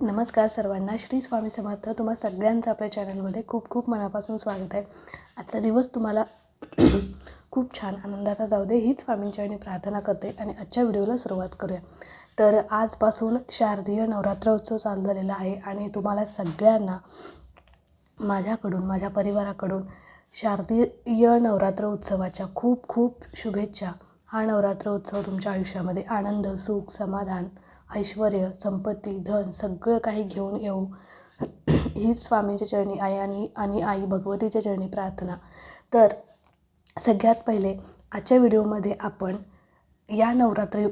नमस्कार सर्वांना. श्री स्वामी समर्थ तुम्हा सगळ्यांचं आपल्या चॅनलमध्ये खूप खूप मनापासून स्वागत आहे. आजचा दिवस तुम्हाला खूप छान आनंदाचा जाऊ दे हीच स्वामींच्याने प्रार्थना करते आणि आजच्या व्हिडिओला सुरुवात करूया. तर आजपासून शारदीय नवरात्र उत्सव चालू झालेला आहे आणि तुम्हाला सगळ्यांना माझ्याकडून माझ्या परिवाराकडून शारदीय नवरात्र उत्सवाच्या खूप खूप शुभेच्छा. हा नवरात्र उत्सव तुमच्या आयुष्यामध्ये आनंद सुख समाधान ऐश्वर संपत्ती धन सगळं काही घेऊन येऊ. हीच स्वामींच्या चरणी आई आणि आणि आई भगवतीच्या चरणी प्रार्थना. तर सगळ्यात पहिले आजच्या व्हिडिओमध्ये आपण या नवरात्री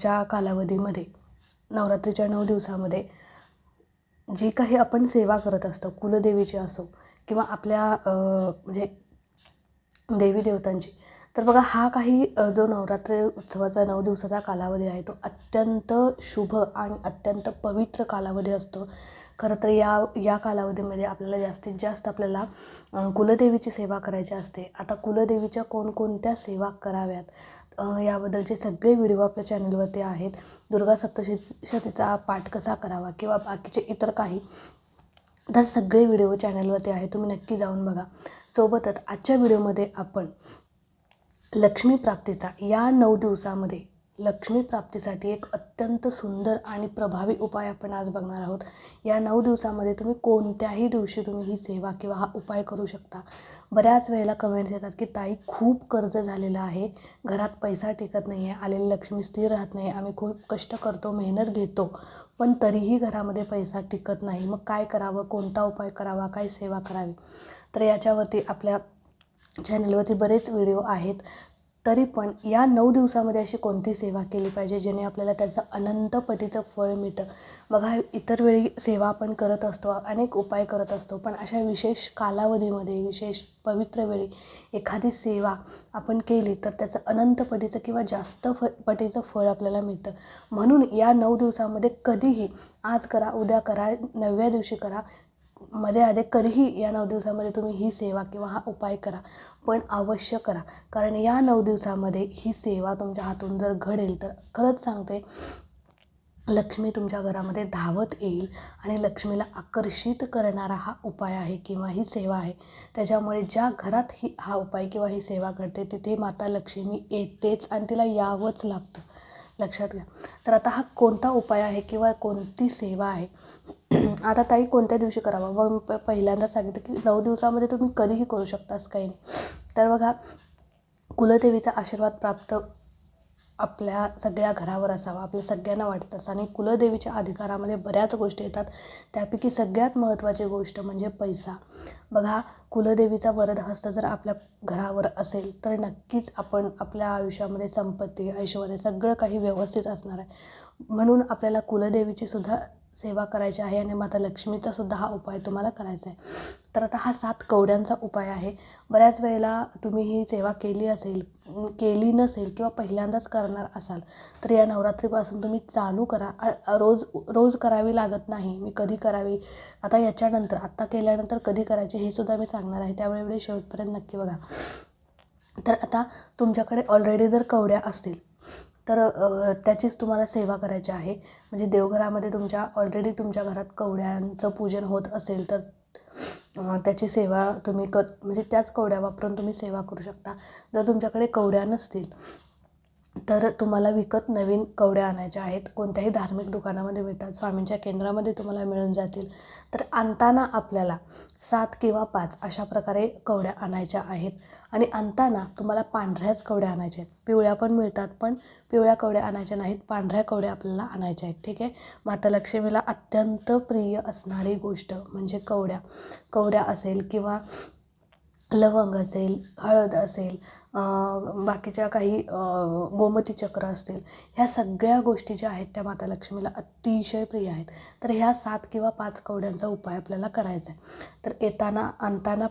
च्या कालावधीमध्ये नवरात्रीच्या नऊ दिवसामध्ये जी काही आपण सेवा करत असतो कुलदेवीची असो किंवा आपल्या म्हणजे देवी देवतांची तर बघा हा काही जो नवरात्र उत्सवाचा नऊ दिवसाचा कालावधी आहे तो अत्यंत शुभ आणि अत्यंत पवित्र कालावधी असतो. खरं तर या या कालावधीमध्ये आपल्याला जास्तीत जास्त आपल्याला कुलदेवीची सेवा करायची असते. आता कुलदेवीच्या कोणकोणत्या सेवा कराव्यात? याबद्दलचे सगळे व्हिडिओ आपल्या चॅनलवरती आहेत. दुर्गा सप्तशतीचा पाठ कसा करावा किंवा बाकीचे इतर काही? तर सगळे व्हिडिओ चॅनलवरती आहे तुम्ही नक्की जाऊन बघा. सोबतच आजच्या व्हिडिओमध्ये आपण लक्ष्मी प्राप्तीचा या नऊ दिवसामध्ये लक्ष्मी प्राप्तीसाठी एक अत्यंत सुंदर आणि प्रभावी उपाय आपण आज बघणार आहोत. या नऊ दिवसामध्ये तुम्ही कोणत्याही दिवशी तुम्ही ही सेवा किंवा हा उपाय करू शकता. बऱ्याच वेळेला कमेंट्स येतात की ताई खूप कर्ज झालेलं आहे. घरात पैसा टिकत नाही आहे आलेली लक्ष्मी स्थिर राहत नाही. आम्ही खूप कष्ट करतो मेहनत घेतो. पण तरीही घरामध्ये पैसा टिकत नाही. मग काय करावं? कोणता उपाय करावा? काय सेवा करावी? तर याच्यावरती आपल्या चॅनलवरती बरेच व्हिडिओ आहेत. तरी पण या नऊ दिवसामध्ये अशी कोणती सेवा केली पाहिजे जेणे आपल्याला त्याचं अनंतपटीचं फळ मिळतं? बघा इतर वेळी सेवा आपण करत असतो अनेक उपाय करत असतो पण अशा विशेष कालावधीमध्ये विशेष पवित्र वेळी एखादी सेवा आपण केली तर त्याचं अनंतपटीचं किंवा जास्त फ पटीचं फळ आपल्याला मिळतं. म्हणून या नऊ दिवसामध्ये कधीही आज करा उद्या करा नवव्या दिवशी करा मध्ये आधे कधीही या नऊ दिवसामध्ये तुम्ही ही सेवा किंवा हा उपाय करा पण अवश्य करा. कारण या नऊ दिवसामध्ये ही सेवा तुमच्या हातून जर घडेल तर खरंच सांगते लक्ष्मी तुमच्या घरामध्ये धावत येईल आणि लक्ष्मीला आकर्षित करणारा हा उपाय आहे किंवा ही सेवा आहे. त्याच्यामुळे ज्या घरात ही हा उपाय किंवा ही सेवा घडते तिथे माता लक्ष्मी येतेच आणि तिला यावंच लागतं. लक्षात घ्या. तर आता हा कोणता उपाय आहे किंवा कोणती सेवा आहे? आता ताई कोणत्या दिवशी करावा? मग प पहिल्यांदा सांगितलं की नऊ दिवसामध्ये तुम्ही कधीही करू शकतास काही नाही. तर बघा कुलदेवीचा आशीर्वाद प्राप्त आपल्या सगळ्या घरावर असावा आपल्या सगळ्यांना वाटत असं. आणि कुलदेवीच्या अधिकारामध्ये बऱ्याच गोष्टी येतात. त्यापैकी सगळ्यात महत्त्वाची गोष्ट म्हणजे पैसा. बघा कुलदेवीचा वरद हस्त जर आपल्या घरावर असेल तर नक्कीच आपण आपल्या आयुष्यामध्ये संपत्ती ऐश्वर सगळं काही व्यवस्थित असणार आहे. म्हणून आपल्याला कुलदेवीची सुद्धा सेवा करायची आहे आणि माता लक्ष्मीचा सुद्धा हा उपाय तुम्हाला करायचा आहे. तर आता हा सात कवड्यांचा उपाय आहे. बऱ्याच वेळेला तुम्ही ही सेवा केली असेल केली नसेल किंवा पहिल्यांदाच करणार असाल तर या नवरात्रीपासून तुम्ही चालू करा. रोज रोज करावी लागत नाही. मी कधी करावी? आता याच्यानंतर आत्ता केल्यानंतर कधी करायची हे सुद्धा मी सांगणार आहे. त्यामुळे एवढे शेवटपर्यंत नक्की बघा. तर आता तुमच्याकडे ऑलरेडी जर कवड्या असतील तर त्याचीच तुम्हाला सेवा करायची आहे. म्हणजे देवघरामध्ये तुमच्या ऑलरेडी तुमच्या घरात कवड्यांचं पूजन होत असेल तर त्याची सेवा तुम्ही क म्हणजे त्याच कवड्या वापरून तुम्ही सेवा करू शकता. जर तुमच्याकडे कवड्या नसतील तर तुम्हाला विकत नवीन कवड्या आणायच्या आहेत. कोणत्याही धार्मिक दुकानामध्ये मिळतात. स्वामींच्या केंद्रामध्ये तुम्हाला मिळून जातील. तर आणताना आपल्याला सात किंवा पाच अशा प्रकारे कवड्या आणायच्या आहेत. आणि आणताना तुम्हाला पांढऱ्याच कवड्या आणायच्या आहेत. पिवळ्या पण मिळतात पण पिवळ्या कवड्या आणायच्या नाहीत. पांढऱ्या कवड्या आपल्याला आणायच्या आहेत. ठीक आहे? माता लक्ष्मीला अत्यंत प्रिय असणारी गोष्ट म्हणजे कवड्या. कवड्या असेल किंवा लवंग असेल हळद असेल बाकीच्या काही गोमती चक्र असतील ह्या सगळ्या गोष्टी ज्या आहेत त्या माता लक्ष्मीला अतिशय प्रिय आहेत. तर ह्या सात किंवा पाच कवड्यांचा उपाय आपल्याला करायचा आहे. तर येताना आणताना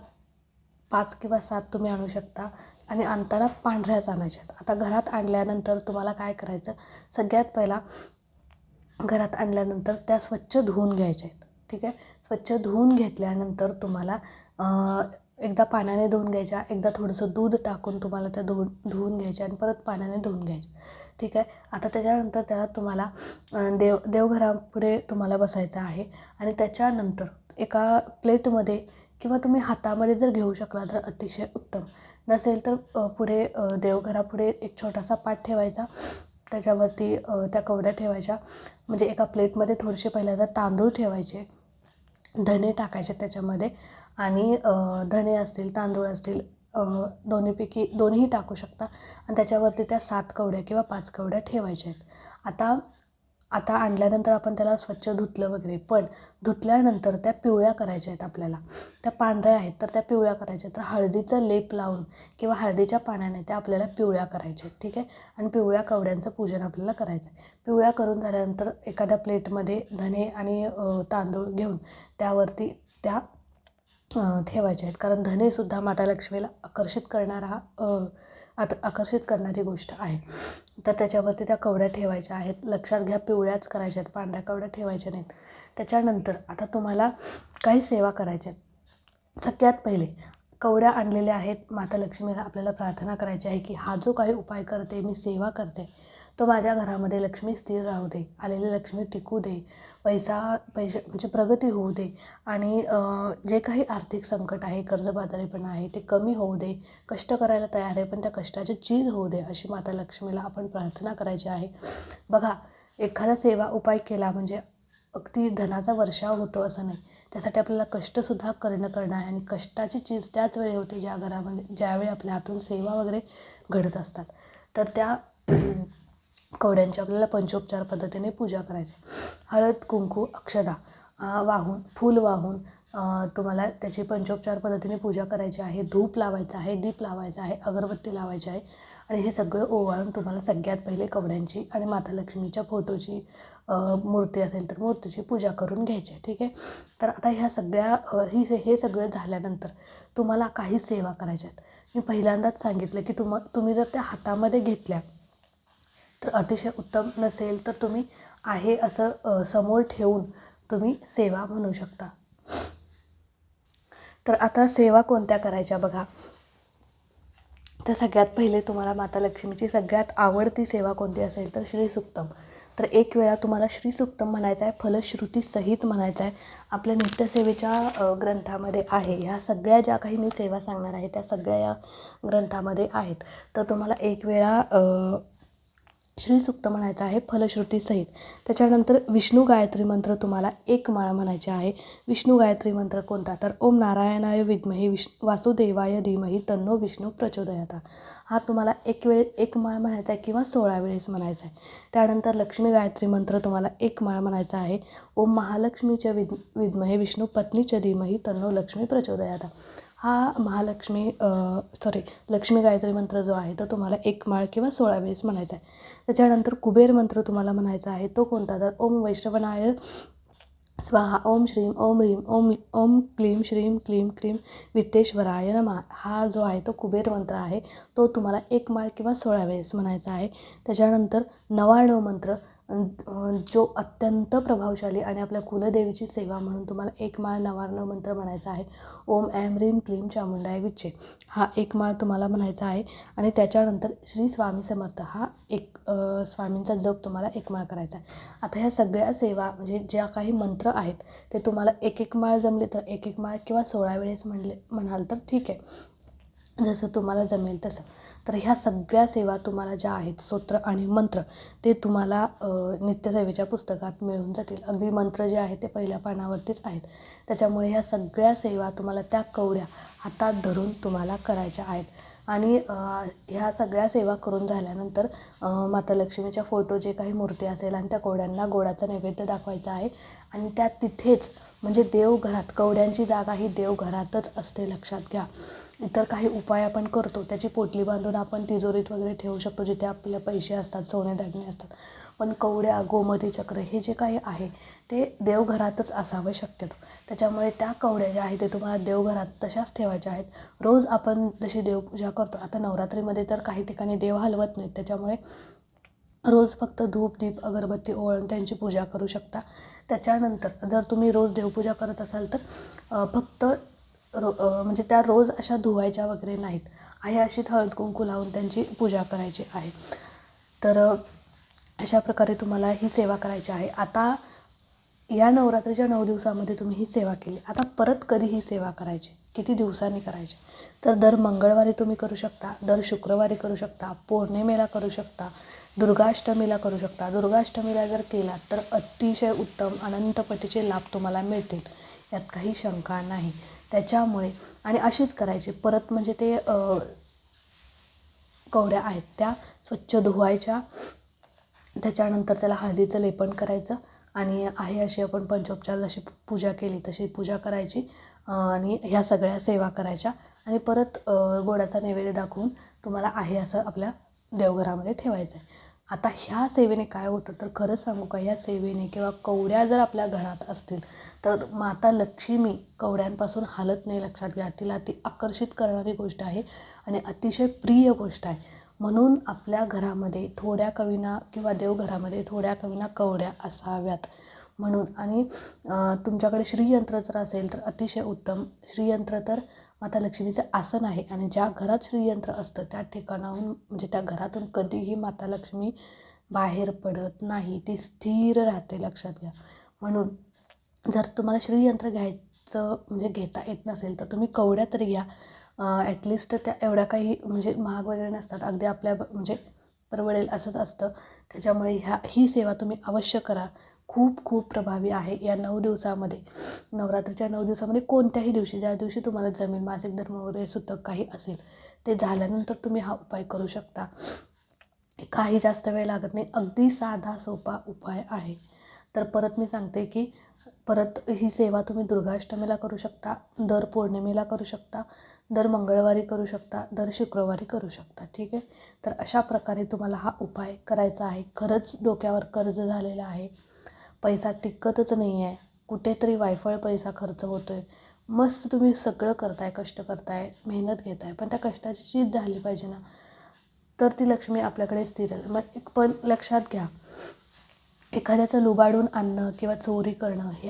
पाच किंवा सात तुम्ही आणू शकता आणि आणताना पांढऱ्याच आणायच्यात आता घरात आणल्यानंतर तुम्हाला काय करायचं? सगळ्यात पहिला घरात आणल्यानंतर त्या स्वच्छ धुवून घ्यायच्या आहेत. ठीक आहे? स्वच्छ धुवून घेतल्यानंतर तुम्हाला एकदा पाण्याने धुवून घ्यायच्या एकदा थोडंसं दूध टाकून तुम्हाला त्या धुवून धुवून घ्यायच्या आणि परत पाण्याने धुवून घ्यायच्या. ठीक आहे? आता त्याच्यानंतर त्याला तुम्हाला देव देवघरापुढे तुम्हाला बसायचं आहे आणि त्याच्यानंतर एका प्लेटमध्ये किंवा तुम्ही हातामध्ये जर घेऊ शकला तर अतिशय उत्तम. नसेल तर पुढे देवघरापुढे एक छोटासा पाट ठेवायचा. त्याच्यावरती त्या कवड्या ठेवायच्या. म्हणजे एका प्लेटमध्ये थोडेसे पहिल्यांदा तांदूळ ठेवायचे. धने टाकायचे त्याच्यामध्ये. आणि धने असतील तांदूळ असतील दोन्हीपैकी दोन्हीही टाकू शकता. आणि त्याच्यावरती त्या सात कवड्या किंवा पाच कवड्या ठेवायच्या आहेत. आता आता आणल्यानंतर आपण त्याला स्वच्छ धुतलं वगैरे पण धुतल्यानंतर त्या पिवळ्या करायच्या आहेत आपल्याला. त्या पांढऱ्या आहेत तर त्या पिवळ्या करायच्या तर हळदीचा लेप लावून किंवा हळदीच्या पाण्याने त्या आपल्याला पिवळ्या करायच्या आहेत ठीक आहे? आणि पिवळ्या कवड्यांचं पूजन आपल्याला करायचं आहे. पिवळ्या करून झाल्यानंतर एखाद्या प्लेटमध्ये धने आणि तांदूळ घेऊन त्यावरती त्या ठेवायच्या आहेत. कारण धनेसुद्धा माता लक्ष्मीला आकर्षित करणारा अ, आत आकर्षित करणारी गोष्ट आहे. तर त्याच्यावरती त्या कवड्या ठेवायच्या आहेत. लक्षात घ्या पिवळ्याच करायच्या आहेत. पांढऱ्या कवड्या ठेवायच्या नाहीत. त्याच्यानंतर आता तुम्हाला काही सेवा करायच्या आहेत. सगळ्यात पहिले कवड्या आणलेल्या आहेत. माता लक्ष्मीला आपल्याला प्रार्थना करायची आहे की हा जो काही उपाय करते मी सेवा करते तो माझ्या घरामध्ये लक्ष्मी स्थिर राहू दे आलेली लक्ष्मी टिकू दे पैसा पैसे म्हणजे प्रगती होऊ दे आणि जे काही आर्थिक संकट आहे कर्जबाजारीपणा आहे ते कमी होऊ दे कष्ट करायला तयार आहे पण त्या कष्टाची चीज होऊ दे अशी माता लक्ष्मीला आपण प्रार्थना करायची आहे. बघा एखादा सेवा उपाय केला म्हणजे अगदी धनाचा वर्षाव होतो असं नाही. त्यासाठी आपल्याला कष्टसुद्धा करणं करणं आहे आणि कष्टाची चीज त्याच वेळी होते ज्या घरामध्ये ज्यावेळी आपल्या हातून सेवा वगैरे घडत असतात. तर त्या कवड्यांची आपल्याला पंचोपचार पद्धतीने पूजा करायची. हळद कुंकू अक्षदा वाहून फूल वाहून तुम्हाला त्याची पंचोपचार पद्धतीने पूजा करायची आहे. धूप लावायचं आहे दीप लावायचा आहे अगरबत्ती लावायची आहे. आणि हे सगळं ओवाळून तुम्हाला सगळ्यात पहिले कवड्यांची आणि माता लक्ष्मीच्या फोटोची मूर्ती असेल तर मूर्तीची पूजा करून घ्यायची आहे. ठीक आहे? तर आता ह्या सगळ्या ही हे सगळं झाल्यानंतर तुम्हाला काही सेवा करायच्या आहेत. मी पहिल्यांदाच सांगितलं की तुम तुम्ही जर त्या हातामध्ये घेतल्या तर अतिशय उत्तम नसेल तर तुम्ही आहे असं समोर ठेवून तुम्ही सेवा म्हणू शकता. तर आता सेवा कोणत्या करायच्या बघा. तर सगळ्यात पहिले तुम्हाला माता लक्ष्मीची सगळ्यात आवडती सेवा कोणती असेल तर श्रीसुक्तम तर एक वेळा तुम्हाला श्रीसुक्तम म्हणायचं आहे फलश्रुतीसहित म्हणायचं आहे. आपल्या नित्यसेवेच्या ग्रंथामध्ये आहे. ह्या सगळ्या ज्या काही मी सेवा सांगणार आहे त्या सगळ्या या ग्रंथामध्ये आहेत. तर तुम्हाला एक वेळा श्रीसुक्त म्हणायचं आहे फलश्रुतीसहित त्याच्यानंतर विष्णू गायत्री मंत्र तुम्हाला एक माळा म्हणायचे आहे. विष्णू गायत्री मंत्र कोणता? तर ओम नारायणाय विद्महे विष् वासुदेवाय धीमही तन्नो विष्णू प्रचोदयाता. हा तुम्हाला एक वेळ एक माळ म्हणायचा आहे किंवा सोळा वेळेस म्हणायचा आहे. त्यानंतर लक्ष्मी गायत्री मंत्र तुम्हाला एक माळ म्हणायचा आहे. ओम महालक्ष्मीच्या विद विद्महे विष्णू पत्नीच्या धीमही तन्नो लक्ष्मी प्रचोदयाता. हा महालक्ष्मी सॉरी लक्ष्मी गायत्री मंत्र जो आहे तो तुम्हाला एक माळ किंवा सोळा वेळेस म्हणायचा आहे. त्याच्यानंतर कुबेर मंत्र तुम्हाला म्हणायचा आहे तो कोणता? तर ओम वैष्णवनाय स्वाहा ओम श्रीम ओम ह्रीम ओम ओम क्लीम श्रीम क्लीम क्रीम वित्तेश्वराय नमा. हा जो आहे तो कुबेर मंत्र आहे तो तुम्हाला एक माळ किंवा सोळा वेळेस म्हणायचा आहे. त्याच्यानंतर नवाण्णव मंत्र जो अत्यंत प्रभावशाली आणि आपल्या कुलदेवीची सेवा म्हणून तुम्हाला एक माळ नवाण्णव मंत्र म्हणायचा आहे. ओम ऐम ह्रीम क्लीम चामुंडाय विच्चे हा एक माळ तुम्हाला म्हणायचा आहे आणि त्याच्यानंतर श्री स्वामी समर्थ हा एक स्वामींचा जप तुम्हाला एक माळ करायचा आहे. आता ह्या सगळ्या सेवा म्हणजे ज्या काही मंत्र आहेत ते तुम्हाला एक एक माळ जमले तर एक एक माळ किंवा सोळा वेळेस म्हणले म्हणाल तर ठीक आहे. जसं तुम्हाला जमेल तसं. तर ह्या सगळ्या सेवा तुम्हाला ज्या आहेत स्तोत्र आणि मंत्र ते तुम्हाला नित्यसेवेच्या पुस्तकात मिळून जातील. अगदी मंत्र जे आहे ते पहिल्या पानावरतीच आहेत. त्याच्यामुळे ह्या सगळ्या सेवा तुम्हाला त्या कवड्या हातात धरून तुम्हाला करायच्या आहेत. आणि ह्या सगळ्या सेवा करून झाल्यानंतर माता लक्ष्मीच्या फोटो जे काही मूर्ती असेल आणि त्या कोवड्यांना गोडाचा नैवेद्य दाखवायचा आहे. आणि त्या तिथेच म्हणजे देवघरात कवड्यांची जागा ही देवघरातच असते लक्षात घ्या. इतर काही उपाय आपण करतो त्याची पोटली बांधून आपण तिजोरीत वगैरे ठेवू शकतो जिथे आपले पैसे असतात सोने दागिने असतात. पण कवड्या गोमती चक्र हे जे काही आहे ते देवघरातच असावं शक्यतो. त्याच्यामुळे त्या कवड्या ज्या आहेत ते तुम्हाला देवघरात तशाच ठेवायच्या आहेत. रोज आपण जशी देवपूजा करतो आता नवरात्रीमध्ये तर काही ठिकाणी देव हलवत नाहीत. त्याच्यामुळे रोज फक्त धूप दीप अगरबत्ती ओळून त्यांची पूजा करू शकता. त्याच्यानंतर जर तुम्ही रोज देवपूजा करत असाल तर फक्त रो म्हणजे त्या रोज अशा धुवायच्या वगैरे नाहीत. आहे अशी हळद कुंकू लावून त्यांची पूजा करायची आहे. तर अशा प्रकारे तुम्हाला ही सेवा करायची आहे. आता या नवरात्रीच्या नऊ दिवसामध्ये तुम्ही ही सेवा केली. आता परत कधी ही सेवा करायची? किती दिवसांनी करायची? तर दर मंगळवारी तुम्ही करू शकता दर शुक्रवारी करू शकता पौर्णिमेला करू शकता दुर्गाष्टमीला करू शकता. दुर्गाष्टमीला जर केला तर अतिशय उत्तम अनंतपटीचे लाभ तुम्हाला मिळतील. यात काही शंका नाही. त्याच्यामुळे आणि अशीच करायची. परत म्हणजे ते कवड्या आहेत त्या स्वच्छ धुवायच्या. त्याच्यानंतर त्याला हळदीचं लेपन करायचं आणि आहे अशी आपण पंचोपचार जशी पूजा केली तशी पूजा करायची आणि ह्या सगळ्या सेवा करायच्या. आणि परत अं, गोडाचा नैवेद्य दाखवून तुम्हाला आहे असं आपल्या देवघरामध्ये ठेवायचं आहे आता ह्या सेवेने काय होतं तर खरं सांगू का ह्या सेवेने किंवा कवड्या जर आपल्या घरात असतील तर माता लक्ष्मी कवड्यांपासून हालत नाही लक्षात घ्या. तिला ती आकर्षित करणारी गोष्ट आहे आणि अतिशय प्रिय गोष्ट आहे. म्हणून आपल्या घरामध्ये थोड्या कविना किंवा देवघरामध्ये थोड्या कविना कवड्या असाव्यात. म्हणून आणि तुमच्याकडे श्रीयंत्र जर असेल तर अतिशय उत्तम. श्रीयंत्र तर माता लक्ष्मीचं आसन आहे आणि ज्या घरात श्रीयंत्र असतं त्या ठिकाणाहून म्हणजे त्या घरातून कधीही माता लक्ष्मी बाहेर पडत नाही. ती स्थिर राहते लक्षात घ्या. म्हणून जर तुम्हाला श्रीयंत्र घ्यायचं म्हणजे घेता येत नसेल तर तुम्ही कवड्या तरी घ्या. ॲटलिस्ट त्या एवढ्या काही म्हणजे महाग वगैरे नसतात. अगदी आपल्या ब- म्हणजे परवडेल असंच असतं. त्याच्यामुळे ह्या ही सेवा तुम्ही अवश्य करा. खूप खूप प्रभावी आहे या नऊ दिवसामध्ये. नवरात्रीच्या नऊ दिवसामध्ये कोणत्याही दिवशी ज्या दिवशी तुम्हाला जमीन मासिक धर्म वगैरे सुतक काही असेल ते झाल्यानंतर तुम्ही हा उपाय करू शकता. काही जास्त वेळ लागत नाही. अगदी साधा सोपा उपाय आहे. तर परत मी सांगते की परत ही सेवा तुम्ही दुर्गाष्टमीला करू शकता दर पौर्णिमेला करू शकता दर मंगळवारी करू शकता दर शुक्रवारी करू शकता ठीक आहे? तर अशा प्रकारे तुम्हाला हा उपाय करायचा आहे. खरंच डोक्यावर कर्ज झालेलं आहे. पैसा टिकतच नाही आहे. कुठेतरी वायफळ पैसा खर्च होतो आहे मस्त तुम्ही सगळं करताय कष्ट करताय मेहनत घेताय पण त्या कष्टाची चीज झाली पाहिजे ना. तर ती लक्ष्मी आपल्याकडे स्थिर मग एक पण लक्षात घ्या. एखाद्याचं लुबाडून आणणं किंवा चोरी करणं हे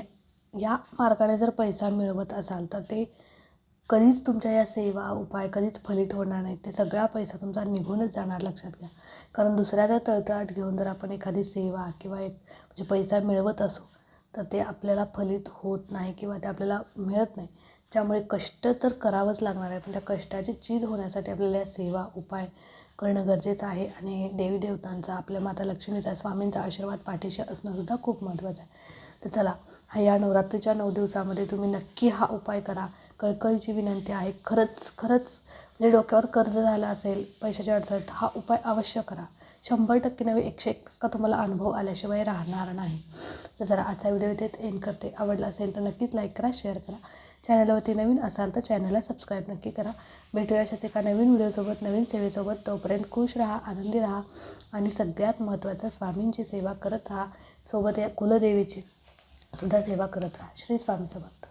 या मार्गाने जर पैसा मिळवत असाल तर ते कधीच तुमच्या या सेवा उपाय कधीच फलित होणार नाहीत. ते सगळा पैसा तुमचा निघूनच जाणार लक्षात घ्या. कारण दुसऱ्याचा तळतळाट घेऊन जर आपण एखादी सेवा किंवा एक म्हणजे पैसा मिळवत असू तर ते आपल्याला फलित होत नाही किंवा ते आपल्याला मिळत नाही. त्यामुळे कष्ट तर करावंच लागणार आहे पण त्या कष्टाची चीज होण्यासाठी आपल्याला या सेवा उपाय करणं गरजेचं आहे. आणि देवी देवतांचा आपल्या माता लक्ष्मीचा स्वामींचा आशीर्वाद पाठीशी असणंसुद्धा खूप महत्त्वाचं आहे. तर चला हा या नवरात्रीच्या नऊ दिवसामध्ये तुम्ही नक्की हा उपाय करा. कळकळीची विनंती आहे. खरंच खरंच म्हणजे डोक्यावर कर्ज झालं असेल पैशाची अडचण हा उपाय अवश्य करा. शंभर टक्के नव्हे एकशे एक टक्का तुम्हाला अनुभव आल्याशिवाय राहणार नाही. तर जरा आजचा व्हिडिओ इथेच एंड करते आवडला असेल तर नक्कीच लाईक करा शेअर करा. चॅनलवरती नवीन असाल तर चॅनलला सबस्क्राईब नक्की करा. भेटूया अशाच एका नवीन व्हिडिओसोबत नवीन सेवेसोबत तोपर्यंत खुश राहा आनंदी राहा आणि सगळ्यात महत्त्वाचं स्वामींची सेवा करत राहा. सोबत या कुलदेवीची सुद्धा सेवा करत राहा. श्री स्वामी समर्थ